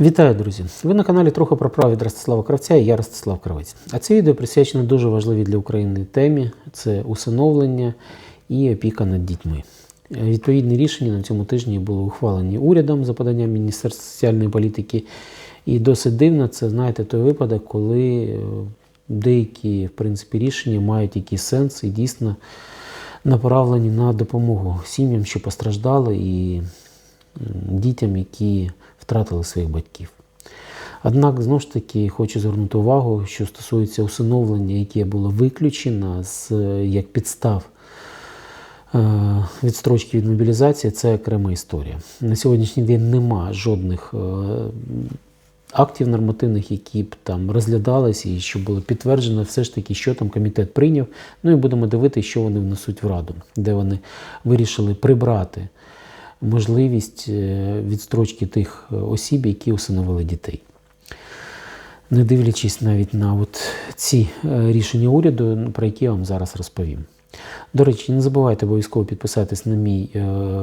Вітаю, друзі! Ви на каналі трохи про право від Ростислава Кравця і я Ростислав Кравець. А це відео присвячено дуже важливій для України темі це усиновлення і опіка над дітьми. Відповідні рішення на цьому тижні були ухвалені урядом за поданням Міністерства соціальної політики. І досить дивно, це знаєте той випадок, коли е, деякі в принципі, рішення мають якийсь сенс і дійсно направлені на допомогу сім'ям, що постраждали, і дітям, які втратили своїх батьків. Однак, знову ж таки, хочу звернути увагу, що стосується усиновлення, яке було виключено з як підстав е, відстрочки від мобілізації, це окрема історія. На сьогоднішній день нема жодних е, актів нормативних, які б там розглядалися і що було підтверджено, все ж таки, що там комітет прийняв. Ну і будемо дивитися, що вони внесуть в раду, де вони вирішили прибрати можливість е, відстрочки тих е, осіб, які усиновили дітей. Не дивлячись навіть на от ці е, рішення уряду, про які я вам зараз розповім. До речі, не забувайте обов'язково підписатись на мій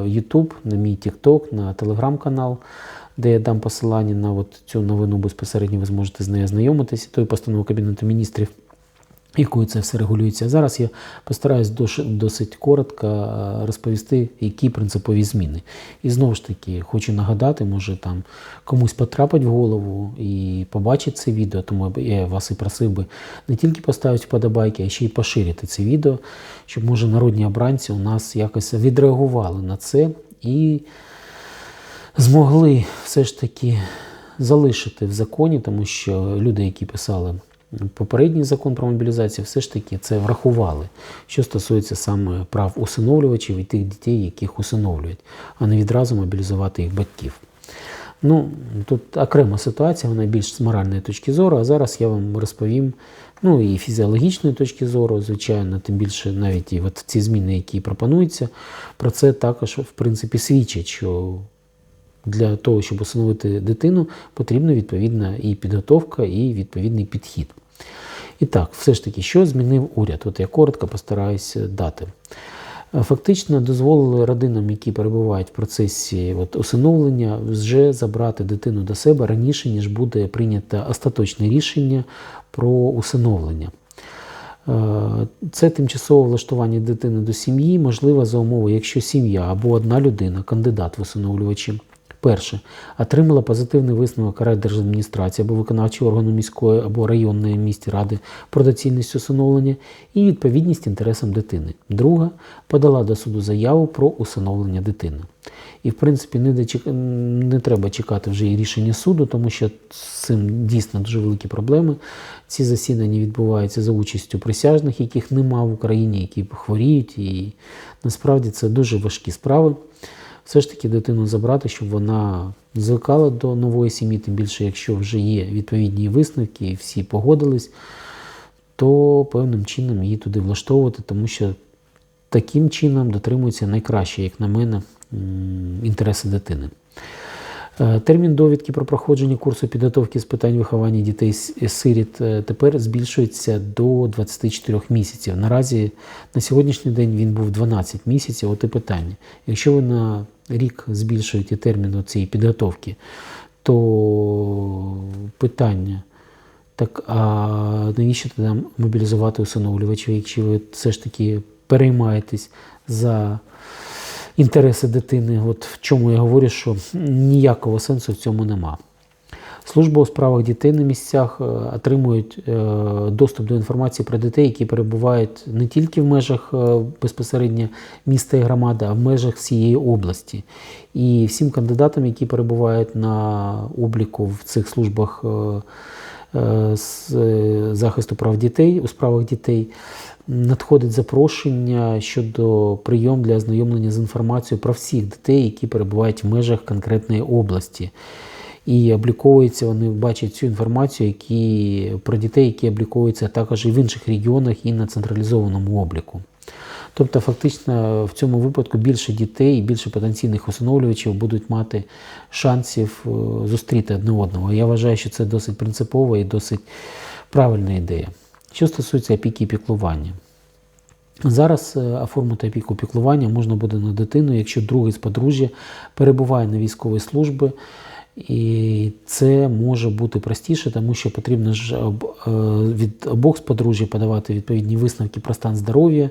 YouTube, на мій TikTok, на телеграм-канал, де я дам посилання на от цю новину безпосередньо ви зможете з нею ознайомитися, тою постанову Кабінету міністрів, якою це все регулюється. Зараз я постараюсь досить коротко е, розповісти, які принципові зміни. І знову ж таки, хочу нагадати, може там комусь потрапить в голову і побачить це відео, тому я вас і просив би не тільки поставити вподобайки, а ще й поширити це відео, щоб може народні обранці у нас якось відреагували на це і змогли все ж таки залишити в законі, тому що люди, які писали попередній закон про мобілізацію, все ж таки це врахували, що стосується саме прав усиновлювачів і тих дітей, яких усиновлюють, а не відразу мобілізувати їх батьків. Ну, тут окрема ситуація, вона більш з моральної точки зору, а зараз я вам розповім, ну і фізіологічної точки зору, звичайно, тим більше навіть і от ці зміни, які пропонуються, про це також, в принципі, свідчать, що для того, щоб усиновити дитину, потрібна відповідна і підготовка, і відповідний підхід. І так, все ж таки, що змінив уряд? От я коротко постараюся дати. Фактично дозволили родинам, які перебувають в процесі от, усиновлення, вже забрати дитину до себе раніше, ніж буде прийнято остаточне рішення про усиновлення. Е, Це тимчасове влаштування дитини до сім'ї можливо за умови, якщо сім'я або одна людина, кандидат в усиновлювачі, перше, отримала позитивний висновок райдержадміністрації або виконавчого органу міської або районної місті ради про доцільність усиновлення і відповідність інтересам дитини. Друга подала до суду заяву про усиновлення дитини. І, в принципі, не, не треба чекати вже і рішення суду, тому що з цим дійсно дуже великі проблеми. Ці засідання відбуваються за участю присяжних, яких нема в Україні, які хворіють, і насправді це дуже важкі справи. Все ж таки дитину забрати, щоб вона звикала до нової сім'ї, тим більше, якщо вже є відповідні висновки, і всі погодились, то певним чином її туди влаштовувати, тому що таким чином дотримуються найкраще, як на мене, інтереси дитини. Е, Термін довідки про проходження курсу підготовки з питань виховання дітей с- сиріт е, тепер збільшується до 24 місяців. Наразі на сьогоднішній день він був 12 місяців. От і питання. Якщо ви на рік збільшуєте термін цієї підготовки, то питання. Так, а навіщо тоді мобілізувати усиновлювачів, якщо ви все ж таки переймаєтесь за інтереси дитини? От в чому я говорю, що ніякого сенсу в цьому нема. Служба у справах дітей на місцях е, отримують е, доступ до інформації про дітей, які перебувають не тільки в межах е, безпосередньо міста і громади, а в межах всієї області. І всім кандидатам, які перебувають на обліку в цих службах з е, захисту прав дітей у справах дітей, надходить запрошення щодо прийом для ознайомлення з інформацією про всіх дітей, які перебувають в межах конкретної області. І обліковуються, вони бачать цю інформацію, які, про дітей, які обліковуються також і в інших регіонах, і на централізованому обліку. Тобто, фактично, в цьому випадку більше дітей і більше потенційних усиновлювачів будуть мати шансів е, зустріти одне одного. Я вважаю, що це досить принципова і досить правильна ідея. Що стосується опіки і піклування. Зараз е, оформити опіку піклування можна буде на дитину, якщо другий з подружжя перебуває на військовій службі І це може бути простіше, тому що потрібно ж е, від обох з подружжя подавати відповідні висновки про стан здоров'я.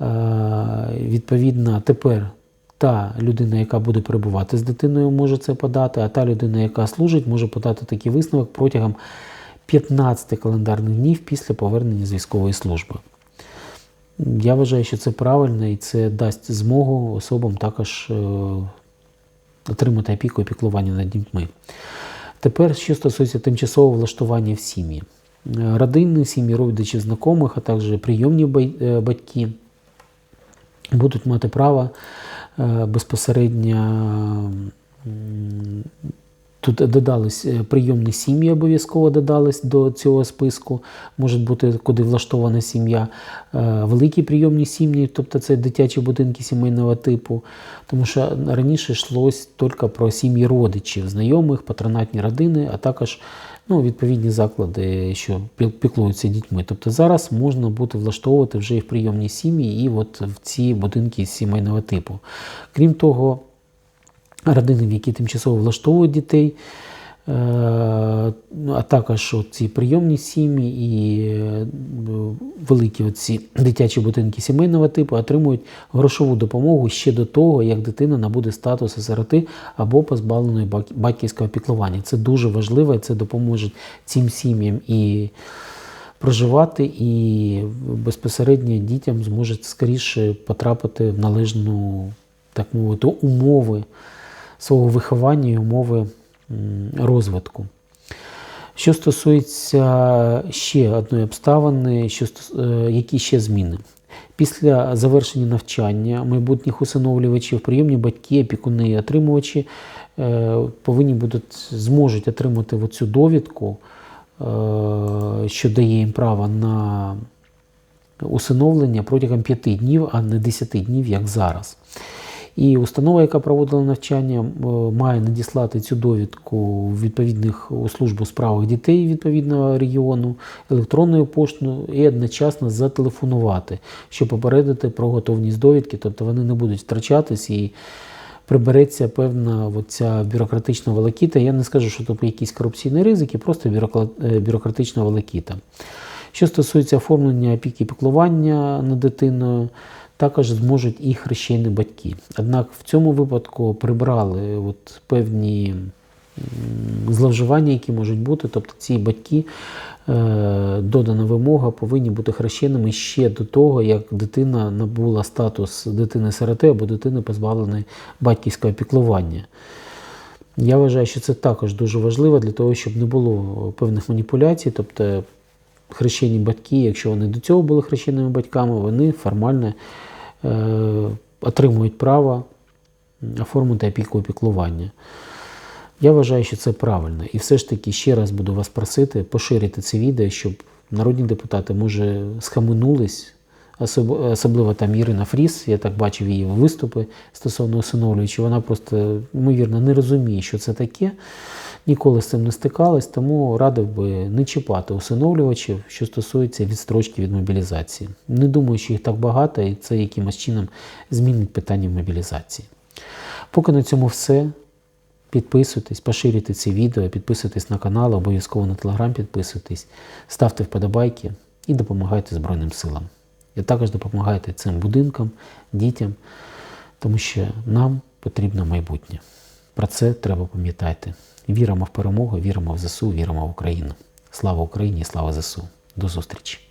Е, Відповідно, тепер та людина, яка буде перебувати з дитиною, може це подати, а та людина, яка служить, може подати такий висновок протягом 15 календарних днів після повернення з військової служби. Я вважаю, що це правильно і це дасть змогу особам також е, отримати опіку і піклування над дітьми. Тепер, що стосується тимчасового влаштування в сім'ї. Е, Родини, сім'ї родичів, знайомих, а також прийомні батьки будуть мати право е, безпосередньо. Тут додались е, прийомні сім'ї, обов'язково додались до цього списку. Може бути, куди влаштована сім'я, Е, великі прийомні сім'ї, тобто це дитячі будинки сімейного типу. Тому що раніше йшлось тільки про сім'ї родичів, знайомих, патронатні родини, а також ну, відповідні заклади, що піклуються дітьми. Тобто зараз можна буде влаштовувати вже і в прийомні сім'ї, і от в ці будинки сімейного типу. Крім того, родини, в які тимчасово влаштовують дітей, а також ці прийомні сім'ї і е, великі оці дитячі будинки сімейного типу отримують грошову допомогу ще до того, як дитина набуде статусу сироти або позбавленої батьківського піклування. Це дуже важливо, це допоможе цим сім'ям і проживати, і безпосередньо дітям зможуть скоріше потрапити в належну, так мовити, умови свого виховання і умови розвитку. Що стосується ще одної обставини, що, е, які ще зміни. Після завершення навчання майбутніх усиновлювачів, прийомні батьки, опікуни і отримувачі е, повинні будуть зможуть отримати цю довідку, е, що дає їм право на усиновлення протягом 5 днів, а не 10 днів, як зараз. І установа, яка проводила навчання, е, має надіслати цю довідку відповідних у службу справах дітей відповідного регіону електронною поштою і одночасно зателефонувати, щоб попередити про готовність довідки, тобто вони не будуть втрачатись і прибереться певна ця бюрократична волокіта. Я не скажу, що тут якісь корупційні ризики, просто е, бюрократична волокіта. Що стосується оформлення опіки і піклування над дитиною, також зможуть і хрещені батьки. Однак в цьому випадку прибрали от певні зловживання, які можуть бути. Тобто ці батьки, е, додана вимога, повинні бути хрещеними ще до того, як дитина набула статус дитини-сироти або дитини позбавленої батьківського піклування. Я вважаю, що це також дуже важливо для того, щоб не було певних маніпуляцій. Тобто хрещені батьки, якщо вони до цього були хрещеними батьками, вони формально отримують право оформити опіку опіклування. Я вважаю, що це правильно. І все ж таки ще раз буду вас просити поширити це відео, щоб народні депутати, може, схаменулись, особливо там Ірина Фріс, я так бачив її виступи стосовно усиновлюючи, вона просто, ймовірно, не розуміє, що це таке, ніколи з цим не стикалась, тому радив би не чіпати усиновлювачів, що стосується відстрочки від мобілізації. Не думаю, що їх так багато, і це якимось чином змінить питання мобілізації. Поки на цьому все. Підписуйтесь, поширюйте це відео, підписуйтесь на канал, обов'язково на телеграм підписуйтесь, ставте вподобайки і допомагайте Збройним силам. І також допомагайте цим будинкам, дітям, тому що нам потрібно майбутнє. Про це треба пам'ятати. Віримо в перемогу, віримо в ЗСУ, віримо в Україну. Слава Україні, слава ЗСУ. До зустрічі!